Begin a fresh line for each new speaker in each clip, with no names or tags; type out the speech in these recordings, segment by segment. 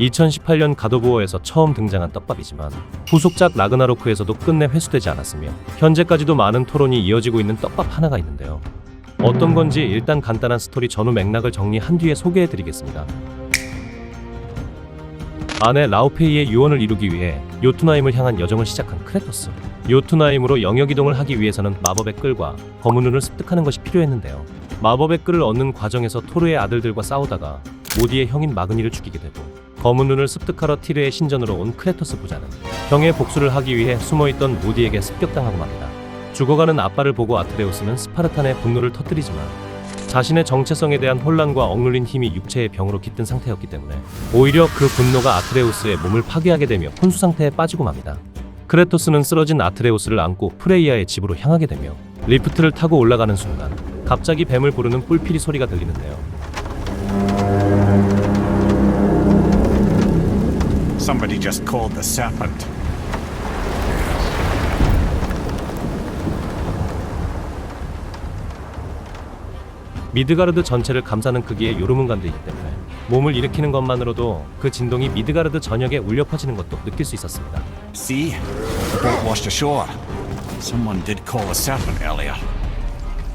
2018년 가도부어에서 처음 등장한 떡밥이지만 후속작 라그나로크에서도 끝내 회수되지 않았으며 현재까지도 많은 토론이 이어지고 있는 떡밥 하나가 있는데요. 어떤 건지 일단 간단한 스토리 전후 맥락을 정리한 뒤에 소개해 드리겠습니다. 아내 라우페이의 유언을 이루기 위해 요투나임을 향한 여정을 시작한 크레토스. 요투나임으로 영역 이동을 하기 위해서는 마법의 끌과 검은 눈을 습득하는 것이 필요했는데요. 마법의 끌을 얻는 과정에서 토르의 아들들과 싸우다가 모디의 형인 마그니를 죽이게 되고 검은 눈을 습득하러 티르의 신전으로 온 크레토스 부자는 형의 복수를 하기 위해 숨어있던 모디에게 습격당하고 맙니다. 죽어가는 아빠를 보고 아트레우스는 스파르탄의 분노를 터뜨리지만 자신의 정체성에 대한 혼란과 억눌린 힘이 육체의 병으로 깃든 상태였기 때문에 오히려 그 분노가 아트레우스의 몸을 파괴하게 되며 혼수 상태에 빠지고 맙니다. 크레토스는 쓰러진 아트레우스를 안고 프레이아의 집으로 향하게 되며 리프트를 타고 올라가는 순간 갑자기 뱀을 부르는 뿔피리 소리가 들리는데요.
Somebody just called the serpent.
미드가르드 전체를 감싸는 크기의 요르문간드이기 때문에 몸을 일으키는 것만으로도 그 진동이 미드가르드 전역에 울려 퍼지는 것도 느낄 수 있었습니다.
See? The boat washed ashore. Someone did call the serpent earlier.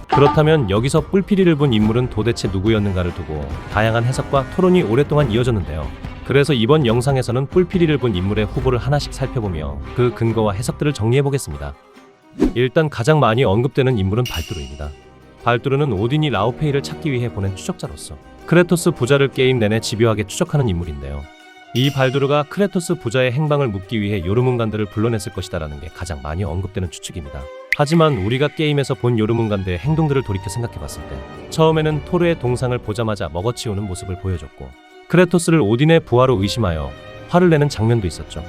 그렇다면 여기서 뿔피리를 본 인물은 도대체 누구였는가를 두고 다양한 해석과 토론이 오랫동안 이어졌는데요. 그래서 이번 영상에서는 뿔피리를 본 인물의 후보를 하나씩 살펴보며 그 근거와 해석들을 정리해 보겠습니다. 일단 가장 많이 언급되는 인물은 발두르입니다. 발두르는 오딘이 라오페이를 찾기 위해 보낸 추적자로서 크레토스 부자를 게임 내내 집요하게 추적하는 인물인데요. 이 발두르가 크레토스 부자의 행방을 묻기 위해 요르문간드를 불러냈을 것이다라는 게 가장 많이 언급되는 추측입니다. 하지만 우리가 게임에서 본 요르문간드의 행동들을 돌이켜 생각해봤을 때 처음에는 토르의 동상을 보자마자 먹어치우는 모습을 보여줬고 크레토스를 오딘의 부하로 의심하여 화를 내는 장면도 있었죠.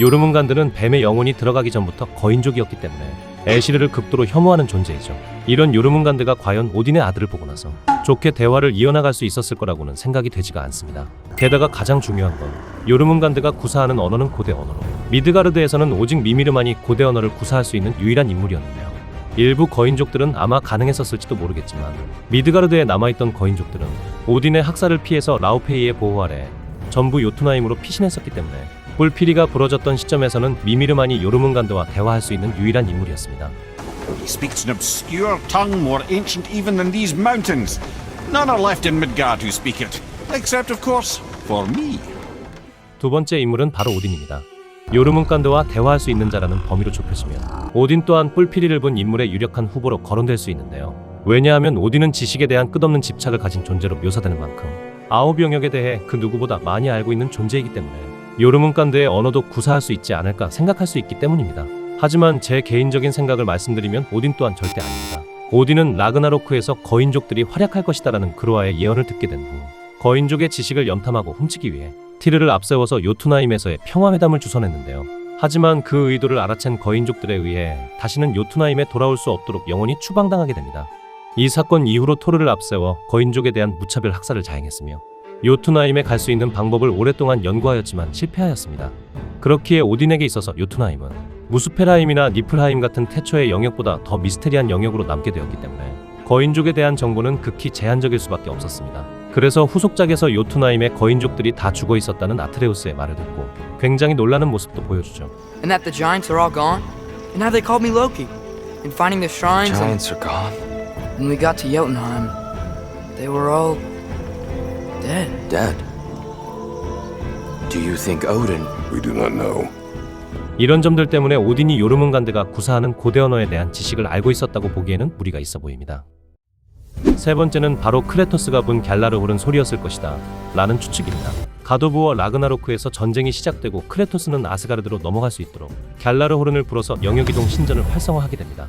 요르문간드는 뱀의 영혼이 들어가기 전부터 거인족이었기 때문에 애시르를 극도로 혐오하는 존재이죠. 이런 요르문간드가 과연 오딘의 아들을 보고 나서 좋게 대화를 이어나갈 수 있었을 거라고는 생각이 되지가 않습니다. 게다가 가장 중요한 건 요르문간드가 구사하는 언어는 고대 언어로 미드가르드에서는 오직 미미르만이 고대 언어를 구사할 수 있는 유일한 인물이었는데요. 일부 거인족들은 아마 가능했었을지도 모르겠지만 미드가르드에 남아있던 거인족들은 오딘의 학살을 피해서 라우페이의 보호 아래 전부 요투나임으로 피신했었기 때문에 뿔피리가 부러졌던 시점에서는 미미르만이 요르문간드와 대화할 수 있는 유일한 인물이었습니다.
He speaks an obscure tongue more ancient even than these mountains. None are left in Midgard who speak it, except, of course, for me.
두 번째 인물은 바로 오딘입니다. 요르문간드와 대화할 수 있는 자라는 범위로 좁혀지면 오딘 또한 뿔피리를 본 인물의 유력한 후보로 거론될 수 있는데요. 왜냐하면 오딘은 지식에 대한 끝없는 집착을 가진 존재로 묘사되는 만큼 아홉 영역에 대해 그 누구보다 많이 알고 있는 존재이기 때문에 요르문간드의 언어도 구사할 수 있지 않을까 생각할 수 있기 때문입니다. 하지만 제 개인적인 생각을 말씀드리면 오딘 또한 절대 아닙니다. 오딘은 라그나로크에서 거인족들이 활약할 것이다라는 그로아의 예언을 듣게 된 후 거인족의 지식을 염탐하고 훔치기 위해 티르를 앞세워서 요투나임에서의 평화회담을 주선했는데요. 하지만 그 의도를 알아챈 거인족들에 의해 다시는 요투나임에 돌아올 수 없도록 영원히 추방당하게 됩니다. 이 사건 이후로 토르를 앞세워 거인족에 대한 무차별 학살을 자행했으며 요투나임에 갈 수 있는 방법을 오랫동안 연구하였지만 실패하였습니다. 그렇기에 오딘에게 있어서 요투나임은 무스페라임이나 니플하임 같은 태초의 영역보다 더 미스테리한 영역으로 남게 되었기 때문에 거인족에 대한 정보는 극히 제한적일 수밖에 없었습니다. 그래서 후속작에서 요투나임의 거인족들이 다 죽어 있었다는 아트레우스의 말을 듣고 굉장히 놀라는 모습도 보여주죠.
And that the giants are all gone? And how they called me Loki? And finding the shrines and
Giants are gone.
when we got to Jotunheim, they were all dead.
Dead. Do you think Odin?
We do not know.
이런 점들 때문에 오딘이 요르문간드가 구사하는 고대 언어에 대한 지식을 알고 있었다고 보기에는 무리가 있어 보입니다. 세 번째는 바로 크레토스가 본 갤라르 호른 소리였을 것이다 라는 추측입니다. 가도부어 라그나로크에서 전쟁이 시작되고 크레토스는 아스가르드로 넘어갈 수 있도록 갤라르 호른을 불어서 영역이동 신전을 활성화하게 됩니다.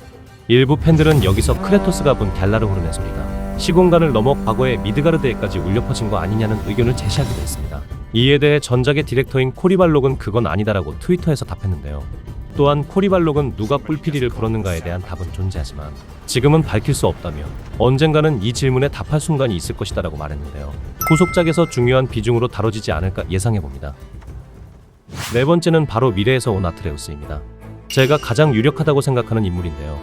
일부 팬들은 여기서 크레토스가 본 갤라르 호른의 소리가 시공간을 넘어 과거의 미드가르드에까지 울려 퍼진 거 아니냐는 의견을 제시하기도 했습니다. 이에 대해 전작의 디렉터인 코리발록은 그건 아니다라고 트위터에서 답했는데요. 또한 코리발록은 누가 뿔피리를 불었는가에 대한 답은 존재하지만 지금은 밝힐 수 없다며 언젠가는 이 질문에 답할 순간이 있을 것이다라고 말했는데요. 후속작에서 중요한 비중으로 다뤄지지 않을까 예상해 봅니다. 네 번째는 바로 미래에서 온 아트레우스입니다. 제가 가장 유력하다고 생각하는 인물인데요.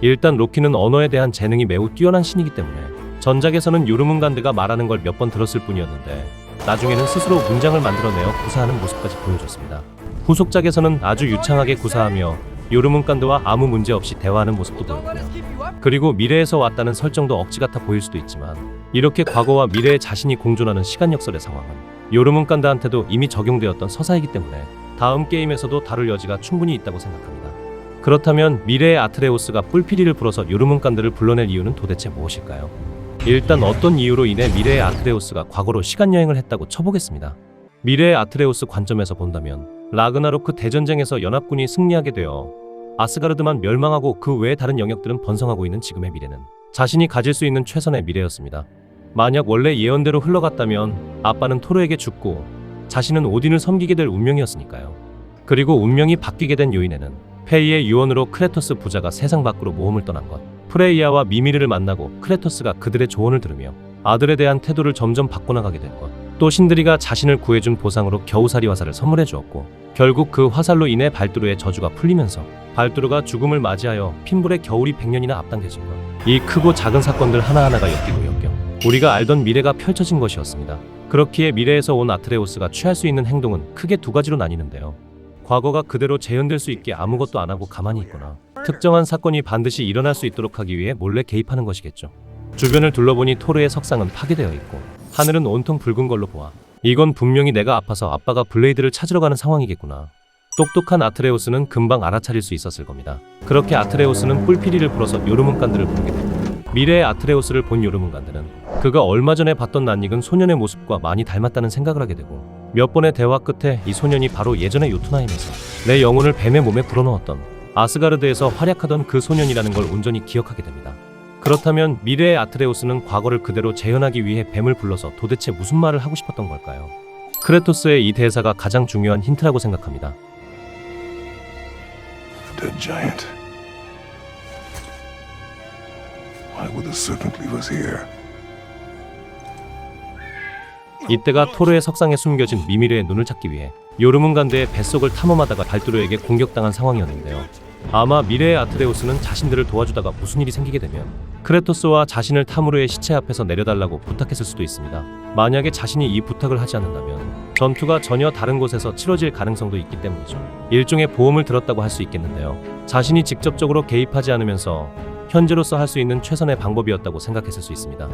일단 로키는 언어에 대한 재능이 매우 뛰어난 신이기 때문에 전작에서는 요르문간드가 말하는 걸 몇 번 들었을 뿐이었는데 나중에는 스스로 문장을 만들어내어 구사하는 모습까지 보여줬습니다. 후속작에서는 아주 유창하게 구사하며 요르문간드와 아무 문제 없이 대화하는 모습도 보였고요. 그리고 미래에서 왔다는 설정도 억지 같아 보일 수도 있지만 이렇게 과거와 미래의 자신이 공존하는 시간 역설의 상황은 요르문간드한테도 이미 적용되었던 서사이기 때문에 다음 게임에서도 다룰 여지가 충분히 있다고 생각합니다. 그렇다면 미래의 아트레우스가 뿔피리를 불어서 요르문간드를 불러낼 이유는 도대체 무엇일까요? 일단 어떤 이유로 인해 미래의 아트레우스가 과거로 시간 여행을 했다고 쳐보겠습니다. 미래의 아트레우스 관점에서 본다면 라그나로크 대전쟁에서 연합군이 승리하게 되어 아스가르드만 멸망하고 그 외의 다른 영역들은 번성하고 있는 지금의 미래는 자신이 가질 수 있는 최선의 미래였습니다. 만약 원래 예언대로 흘러갔다면 아빠는 토르에게 죽고 자신은 오딘을 섬기게 될 운명이었으니까요. 그리고 운명이 바뀌게 된 요인에는 페이의 유언으로 크레토스 부자가 세상 밖으로 모험을 떠난 것, 프레이아와 미미르를 만나고 크레토스가 그들의 조언을 들으며 아들에 대한 태도를 점점 바꿔나가게 된 것, 또 신드리가 자신을 구해준 보상으로 겨우살이 화살을 선물해 주었고 결국 그 화살로 인해 발두르의 저주가 풀리면서 발두르가 죽음을 맞이하여 핀불의 겨울이 100년이나 앞당겨진 것. 이 크고 작은 사건들 하나하나가 엮이고 엮여 우리가 알던 미래가 펼쳐진 것이었습니다. 그렇기에 미래에서 온 아트레우스가 취할 수 있는 행동은 크게 두 가지로 나뉘는데요. 과거가 그대로 재현될 수 있게 아무것도 안 하고 가만히 있거나 특정한 사건이 반드시 일어날 수 있도록 하기 위해 몰래 개입하는 것이겠죠. 주변을 둘러보니 토르의 석상은 파괴되어 있고 하늘은 온통 붉은 걸로 보아 이건 분명히 내가 아파서 아빠가 블레이드를 찾으러 가는 상황이겠구나. 똑똑한 아트레우스는 금방 알아차릴 수 있었을 겁니다. 그렇게 아트레우스는 뿔피리를 불어서 요르문간드를 부르게 됩니다. 미래의 아트레우스를 본 요르문간드는 그가 얼마 전에 봤던 낯익은 소년의 모습과 많이 닮았다는 생각을 하게 되고 몇 번의 대화 끝에 이 소년이 바로 예전의 요투나임에서 내 영혼을 뱀의 몸에 불어넣었던 아스가르드에서 활약하던 그 소년이라는 걸 온전히 기억하게 됩니다. 그렇다면 미래의 아트레우스는 과거를 그대로 재현하기 위해 뱀을 불러서 도대체 무슨 말을 하고 싶었던 걸까요? 크레토스의 이 대사가 가장 중요한 힌트라고 생각합니다.
Dead giant. Why would the serpent leave us here?
이때가 토르의 석상에 숨겨진 미미르의 눈을 찾기 위해 요르문간드의 뱃속을 탐험하다가 발두르에게 공격당한 상황이었는데요. 아마 미래의 아트레우스는 자신들을 도와주다가 무슨 일이 생기게 되면 크레토스와 자신을 타무르의 시체 앞에서 내려달라고 부탁했을 수도 있습니다. 만약에 자신이 이 부탁을 하지 않는다면 전투가 전혀 다른 곳에서 치러질 가능성도 있기 때문이죠. 일종의 보험을 들었다고 할 수 있겠는데요. 자신이 직접적으로 개입하지 않으면서 현재로서 할 수 있는 최선의 방법이었다고 생각했을 수 있습니다.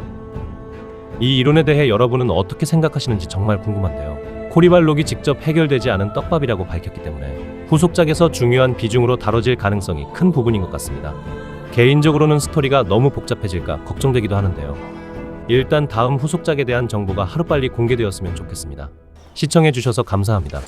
이 이론에 대해 여러분은 어떻게 생각하시는지 정말 궁금한데요. 코리발록이 직접 해결되지 않은 떡밥이라고 밝혔기 때문에 후속작에서 중요한 비중으로 다뤄질 가능성이 큰 부분인 것 같습니다. 개인적으로는 스토리가 너무 복잡해질까 걱정되기도 하는데요. 일단 다음 후속작에 대한 정보가 하루빨리 공개되었으면 좋겠습니다. 시청해주셔서 감사합니다.